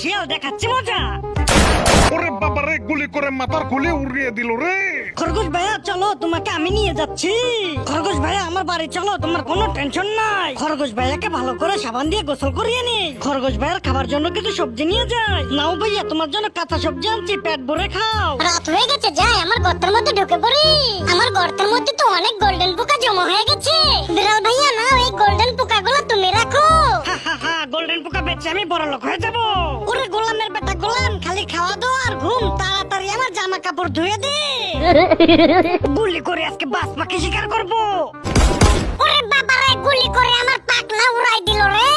শিয়াল দেখাচ্ছি মজা। ওরে বাবারে গুলি করে মাথার খুলে উড়িয়ে দিল রে। খরগোশ ভাইয়া চলো তোমাকে আমি নিয়ে যাচ্ছি। খরগোশ ভাইয়া আমার বাড়ি চলো তোমার কোনো টেনশন নাই। খরগোশ ভাইয়াকে ভালো করে সাবান দিয়ে গোসল করিয়ে নি খরগোশ ভাইয়ার খাবার জন্য কিছু সবজি নিয়ে যাই। নাও ভাইয়া তোমার জন্য কাঁচা সবজি আনছি পেট ভরে খাও। রাত হয়ে গেছে যাই আমার গর্তের মধ্যে ঢুকে পড়ি। আমার গর্তের মধ্যে তো অনেক গোল্ডেন পোকা জমা হয়ে গেছে। বিড়াল ভাইয়া না এই গোল্ডেন পোকাগুলো তুমি রাখো। হা হা হা গোল্ডেন পোকা বেচে আমি বড় লোক হয়ে যাব। খালি খাওয়া দাওয়া আর ঘুম তাড়াতাড়ি আমার জামা কাপড় ধুয়ে দে। গুলি করে আজকে বাস পাখি শিকার করব। ওরে গুলি করে আমার উড়াই দিল রে।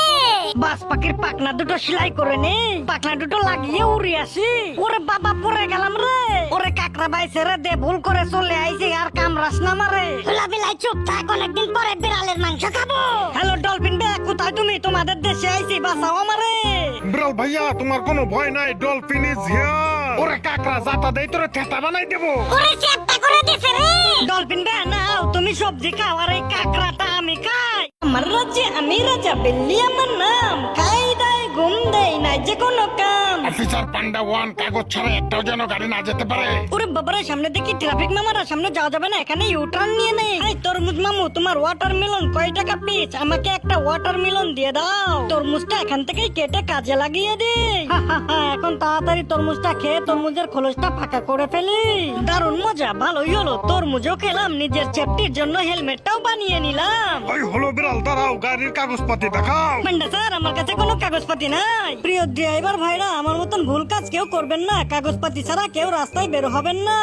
বাস পাখির পাকনা দুটো সেলাই করে নে পাকনা দুটো লাগিয়ে উড়ি আসি। ওরে বাবা পড়ে গেলাম রে। ওরে কাকড়া বাইছে রে দে ভুল করে চলে আইছি আর কামড়াস না মারে খোলা বিলাই চুপ থাক অনেকদিন পরে বিড়ালের মাংস খাব। হ্যালো ডলফিন বে কোথায় তুমি? তোমাদের দেশে আইছি আমারে বিড়াল ভাইয়া তোমার কোনো ভয় নাই ডলফিন ইজ হিয়ার ওরে কাকড়া জাতা দেই তোরে থেতা বানাই দেবো। ওরে চেপটা করে দিছে রে। ডলফিন বে নাও তুমি সবজি খাও আর এই কাকড়াটা আমি খাই। আমার রাজ্যে আমি রাজা বিল্লি আমার নাম। খাই দাই ঘুম দেই নাই যে কোনো কাম। অফিসার পান্ডা ওয়ান কাগজ ছাড়া একটাও যেন গাড়ি না যেতে পারে। ওরে বাবারে সামনে দেখি ট্রাফিক মামারা সামনে যাওয়া যাবে না এখানে ইউটার্ন নিয়ে নেই। তোমার ওয়াটার ওয়াটারমেলন কয় টাকা পিস আমাকে একটা ওয়াটার ওয়াটারমেলন দিয়ে দাও। তরমুজটা এখান থেকেই কেটে কাজে লাগিয়ে দি। এখন তাড়াতাড়ি তরমুজটা খেয়ে তরমুজের খোলসটা ফাঁকা করে ফেলি। দারুণ মজা ভালোই হলো। তরমুজও খেলাম নিজের সেফটির জন্য হেলমেটটাও বানিয়ে নিলাম। ওই হলো বিড়াল দাঁড়াও গাড়ির কাগজপাতি দেখাও। পান্ডা স্যার আমার কাছে কোনো কাগজপাতি নাই। প্রিয় ড্রাইভার ভাইরা আমার মতন ভুল কাজ কেউ করবেন না। কাগজপাতি ছাড়া কেউ রাস্তায় বের হবেন না।